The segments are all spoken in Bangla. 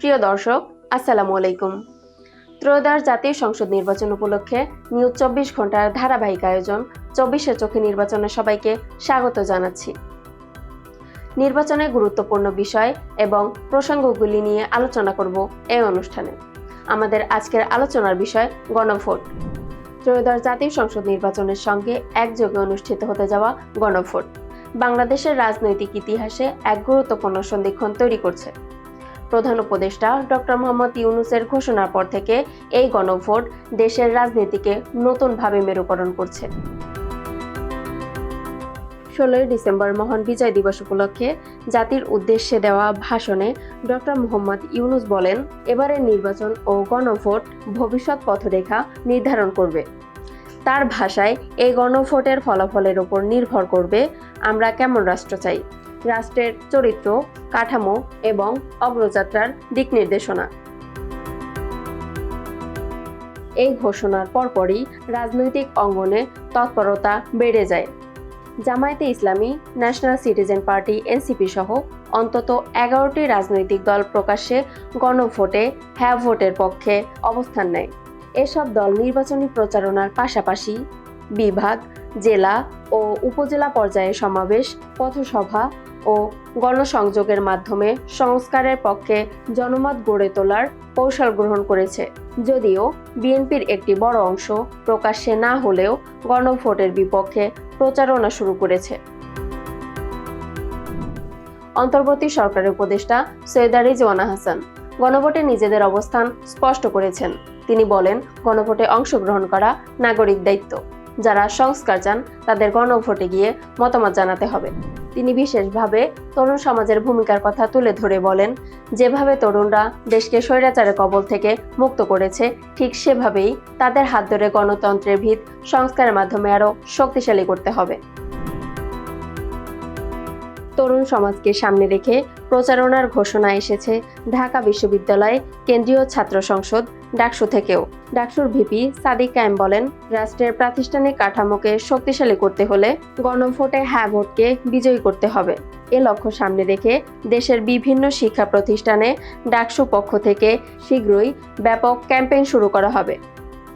প্রিয় দর্শক, আসসালামু আলাইকুম। ত্রয়োদশ জাতীয় সংসদ নির্বাচন উপলক্ষে নিউজ চব্বিশ ঘণ্টার ধারাবাহিক আয়োজন চব্বিশে চোখে নির্বাচনে সবাইকে স্বাগত জানাচ্ছি। নির্বাচনে গুরুত্বপূর্ণ বিষয় এবং প্রসঙ্গগুলি নিয়ে আলোচনা করব এই অনুষ্ঠানে। আমাদের আজকের আলোচনার বিষয় গণভোট। ত্রয়োদশ জাতীয় সংসদ নির্বাচনের সঙ্গে একযোগে অনুষ্ঠিত হতে যাওয়া গণভোট। বাংলাদেশের রাজনৈতিক ইতিহাসে এক গুরুত্বপূর্ণ সন্ধিক্ষণ তৈরি করছে। প্রধান উপদেষ্টা ডক্টর মোহাম্মদ ইউনুসের ঘোষণার পর থেকে এই গণভোট দেশের রাজনীতিকে নতুনভাবে মেরুকরণ করছে। ষোলোই ডিসেম্বর মহান বিজয় দিবস উপলক্ষে জাতির উদ্দেশ্যে দেওয়া ভাষণে ডক্টর মোহাম্মদ ইউনুস বলেন, এবারের নির্বাচন ও গণভোট ভবিষ্যৎ পথরেখা নির্ধারণ করবে। তার ভাষায়, এই গণভোটের ফলাফলের উপর নির্ভর করবে, আমরা কেমন রাষ্ট্র চাই। রাষ্ট্রের চরিত্র, কাঠামো এবং অগ্রযাত্রার দিক নির্দেশনা। এই ঘোষণার পরপরই রাজনৈতিক অঙ্গনে তৎপরতা বেড়ে যায়। জামায়াতে ইসলামী, ন্যাশনাল সিটিজেন পার্টি, এনসিপি সহ অন্তত এগারোটি রাজনৈতিক দল প্রকাশ্যে গণভোটে হ্যাঁ ভোটের পক্ষে অবস্থান নেয়। এসব দল নির্বাচনী প্রচারণার পাশাপাশি বিভাগ, জেলা ও উপজেলা পর্যায়ে সমাবেশ, পথসভা ও গণসংযোগের মাধ্যমে সংস্কারের পক্ষে জনমত গড়ে তোলার কৌশল গ্রহণ করেছে। যদিও বিএনপির একটি বড় অংশ প্রকাশ্যে না হলেও গণভোটের বিপক্ষে প্রচারণা শুরু করেছে। অন্তর্বর্তী সরকারের উপদেষ্টা সৈয়দা রিজওয়ানা হাসান গণভোটে নিজেদের অবস্থান স্পষ্ট করেছেন। তিনি বলেন, গণভোটে অংশগ্রহণ করা নাগরিক দায়িত্ব। যারা সংস্কার চান, তাদের গণভোটে গিয়ে মতামত জানাতে হবে। তিনি বিশেষভাবে তরুণ সমাজের ভূমিকার কথা তুলে ধরে বলেন, যেভাবে তরুণরা দেশকে স্বৈরাচারের কবল থেকে মুক্ত করেছে, ঠিক সেভাবেই তাদের হাত ধরে গণতন্ত্রের ভিত সংস্কারের মাধ্যমে আরও শক্তিশালী করতে হবে। তরুণ সমাজকে সামনে রেখে প্রচারণার ঘোষণা এসেছে ঢাকা বিশ্ববিদ্যালয় কেন্দ্রীয় ছাত্র সংসদ ডাকসু থেকেও। ডাকসুর ভিপি সাদিক কায়েম বলেন, রাষ্ট্রের প্রাতিষ্ঠানিক কাঠামোকে শক্তিশালী করতে হলে গণভোটে হ্যাঁ ভোটকে বিজয়ী করতে হবে। এ লক্ষ্য সামনে রেখে দেশের বিভিন্ন শিক্ষা প্রতিষ্ঠানে ডাকসু পক্ষ থেকে শীঘ্রই ব্যাপক ক্যাম্পেইন শুরু করা হবে।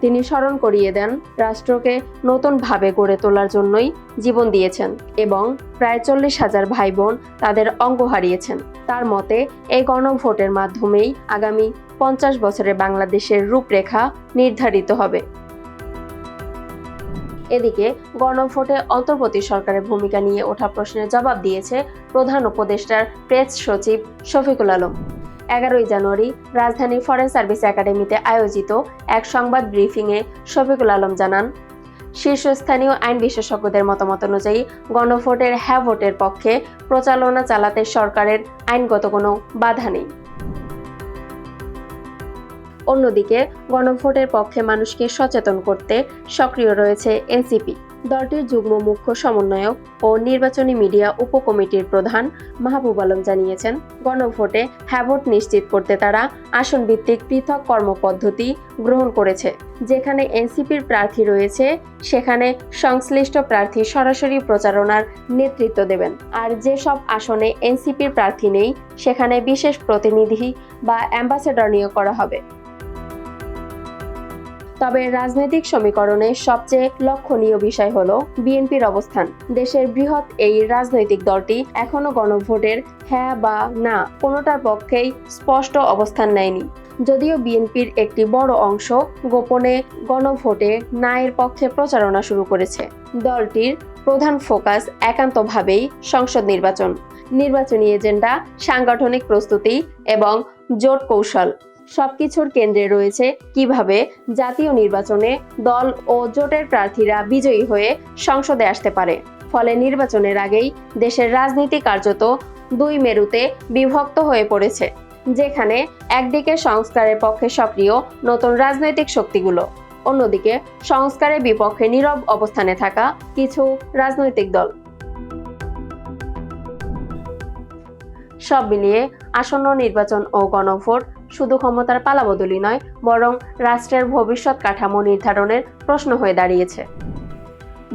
তিনি স্মরণ করিয়ে দেন রাষ্ট্রকে নতুনভাবে গড়ে তোলার জন্যই জীবন দিয়েছেন এবং প্রায় চল্লিশ হাজার ভাই বোন তাদের অঙ্গ হারিয়েছেন। তার মতে, এই গণভোটের মাধ্যমেই আগামী পঞ্চাশ বছরে বাংলাদেশের রূপরেখা নির্ধারিত হবে। এদিকে, গণভোটে অন্তর্বর্তী সরকারের ভূমিকা নিয়ে ওঠা প্রশ্নের জবাব দিয়েছে প্রধান উপদেষ্টার প্রেস সচিব শফিকুল আলম। এগারোই জানুয়ারি রাজধানী ফরেন সার্ভিস একাডেমিতে আয়োজিত এক সংবাদ ব্রিফিংয়ে শফিকুল আলম জানান, শীর্ষস্থানীয় আইন বিশেষজ্ঞদের মতামত অনুযায়ী গণভোটের হ্যাঁ ভোটের পক্ষে প্রচারণা চালাতে সরকারের আইনগত কোনো বাধা নেই। অন্যদিকে গণভোটের পক্ষে মানুষকে সচেতন করতে সক্রিয় রয়েছে এনসিপি। দলটির যুগ্ম মুখ্য সমন্বয়ক ও নির্বাচনী মিডিয়া উপকমিটির প্রধান মাহবুব আলম জানিয়েছেন, গণভোটে হ্যাভোট নিশ্চিত করতে তারা আসন ভিত্তিক পৃথক কর্মপদ্ধতি গ্রহণ করেছে। যেখানে এনসিপির প্রার্থী রয়েছে, সেখানে সংশ্লিষ্ট প্রার্থী সরাসরি প্রচারণার নেতৃত্ব দেবেন। আর যেসব আসনে এনসিপির প্রার্থী নেই, সেখানে বিশেষ প্রতিনিধি বা অ্যাম্বাসেডর নিয়োগ করা হবে। তবে রাজনৈতিক সমীকরণে সবচেয়ে লক্ষণীয় বিষয় হল বিএনপির অবস্থান। দেশের বৃহৎ এই রাজনৈতিক দলটি এখনও গণভোটের হ্যাঁ বা না কোনোটার পক্ষেই স্পষ্ট অবস্থান নেয়নি। যদিও বিএনপির একটি বড় অংশ গোপনে গণভোটে নায়ের পক্ষে প্রচারণা শুরু করেছে। দলটির প্রধান ফোকাস একান্তভাবেই সংসদ নির্বাচন। নির্বাচনী এজেন্ডা, সাংগঠনিক প্রস্তুতি এবং জোট কৌশল। সবকিছুর কেন্দ্রে রয়েছে। কীভাবে জাতীয় নির্বাচনে দল ও জোটের প্রার্থীরা বিজয়ী হয়ে সংসদে আসতে পারে? ফলে নির্বাচনের আগেই দেশের রাজনীতি কার্যত দুই মেরুতে বিভক্ত হয়ে পড়েছে, যেখানে একদিকে সংস্কারের পক্ষে সক্রিয় নতুন রাজনৈতিক শক্তিগুলো, অন্যদিকে সংস্কারের বিপক্ষে নীরব অবস্থানে থাকা কিছু রাজনৈতিক দল। সব মিলিয়ে আসন্ন নির্বাচন ও গণভোট শুধু ক্ষমতার পালাবদলি নয়, বরং রাষ্ট্রের ভবিষ্যৎ কাঠামো নির্ধারণের প্রশ্ন হয়ে দাঁড়িয়েছে।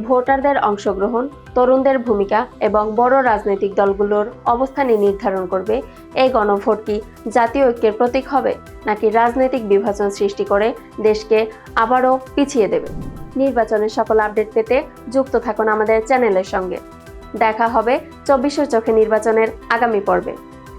ভোটারদের অংশগ্রহণ, তরুণদের ভূমিকা এবং বড় রাজনৈতিক দলগুলোর অবস্থানই নির্ধারণ করবে এই গণভোট কি জাতীয় ঐক্যের প্রতীক হবে, নাকি রাজনৈতিক বিভাজন সৃষ্টি করে দেশকে আবারও পিছিয়ে দেবে? নির্বাচনের সকল আপডেট পেতে যুক্ত থাকুন আমাদের চ্যানেলের সঙ্গে। দেখা হবে চব্বিশের চোখে নির্বাচনের আগামী পর্বে।